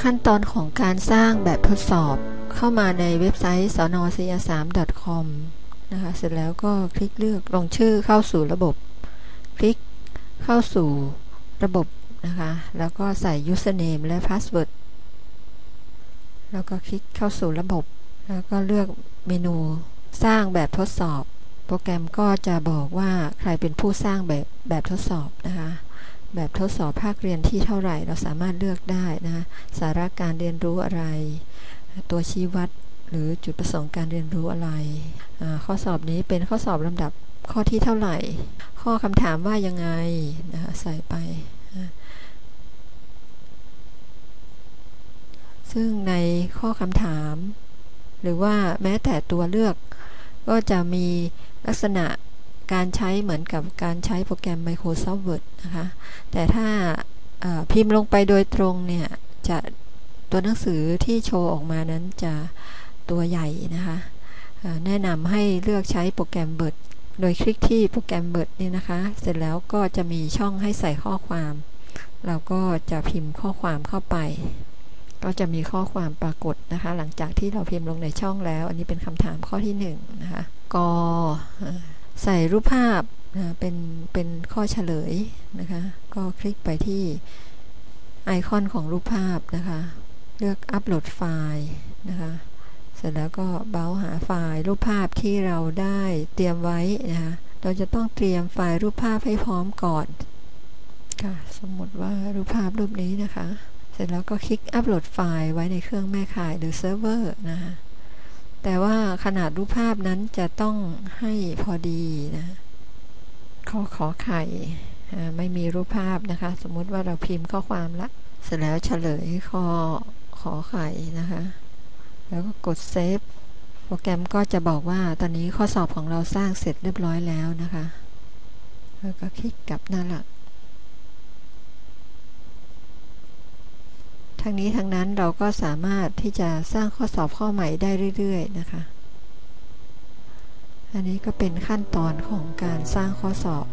ขั้นตอนของการสร้างแบบทดสอบเข้ามาในเว็บไซต์สนสยสาม .com นะคะ เสร็จแล้วก็คลิกเลือกลงชื่อเข้าสู่ระบบ คลิกเข้าสู่ระบบนะคะ แล้วก็ใส่ username และ password แล้วก็คลิกเข้าสู่ระบบ แล้วก็เลือกเมนูสร้างแบบทดสอบ โปรแกรมก็จะบอกว่าใครเป็นผู้สร้างแบบแบบทดสอบนะคะ แบบทดสอบภาคเรียนที่เท่าไหร่ เราสามารถเลือกได้นะสาระการเรียนรู้อะไร ตัวชี้วัดหรือจุดประสงค์การเรียนรู้อะไร ข้อสอบนี้เป็นข้อสอบลำดับข้อที่เท่าไหร่ ข้อคำถามว่ายังไงนะใส่ไป ซึ่งในข้อคำถาม หรือว่าแม้แต่ตัวเลือก ก็จะมีลักษณะ การใช้เหมือนกับการใช้โปรแกรม Microsoft Word นะคะ แต่ถ้าพิมพ์ลงไปโดยตรงเนี่ย จะตัวหนังสือที่โชว์ออกมานั้นจะตัวใหญ่นะคะ แนะนำให้เลือกใช้โปรแกรม Word โดยคลิกที่โปรแกรม Word นี่นะคะ เสร็จแล้วก็จะมีช่องให้ใส่ข้อความ เราก็จะพิมพ์ข้อความเข้าไป ก็จะมีข้อความปรากฏนะคะ หลังจากที่เราพิมพ์ลงในช่องแล้ว อันนี้เป็นคำถามข้อที่1นนะคะก ใส่รูปภาพนะเป็นเป็นข้อเฉลยนะคะ ก็คลิกไปที่ไอคอนของรูปภาพนะคะ เลือกอัปโหลดไฟล์นะคะ เสร็จแล้วก็เบราว์หาไฟล์รูปภาพที่เราได้เตรียมไว้นะคะ เราจะต้องเตรียมไฟล์รูปภาพให้พร้อมก่อนค่ะ สมมติว่ารูปภาพรูปนี้นะคะ เสร็จแล้วก็คลิกอัปโหลดไฟล์ไว้ในเครื่องแม่ข่ายหรือเซิร์ฟเวอร์นะคะ แต่ว่าขนาดรูปภาพนั้นจะต้องให้พอดีนะข้อขอไข่ไม่มีรูปภาพนะคะ สมมติว่าเราพิมพ์ข้อความละ เสร็จแล้วเฉลยข้อขอไข่นะคะ แล้วก็กดเซฟโปรแกรมก็จะบอกว่าตอนนี้ข้อสอบของเราสร้างเสร็จเรียบร้อยแล้วนะคะ แล้วก็คลิกกลับหน้าหลัก ทั้งนี้ทั้งนั้นเราก็สามารถที่จะสร้างข้อสอบข้อใหม่ได้เรื่อย ๆ นะคะ อันนี้ก็เป็นขั้นตอนของการสร้างข้อสอบ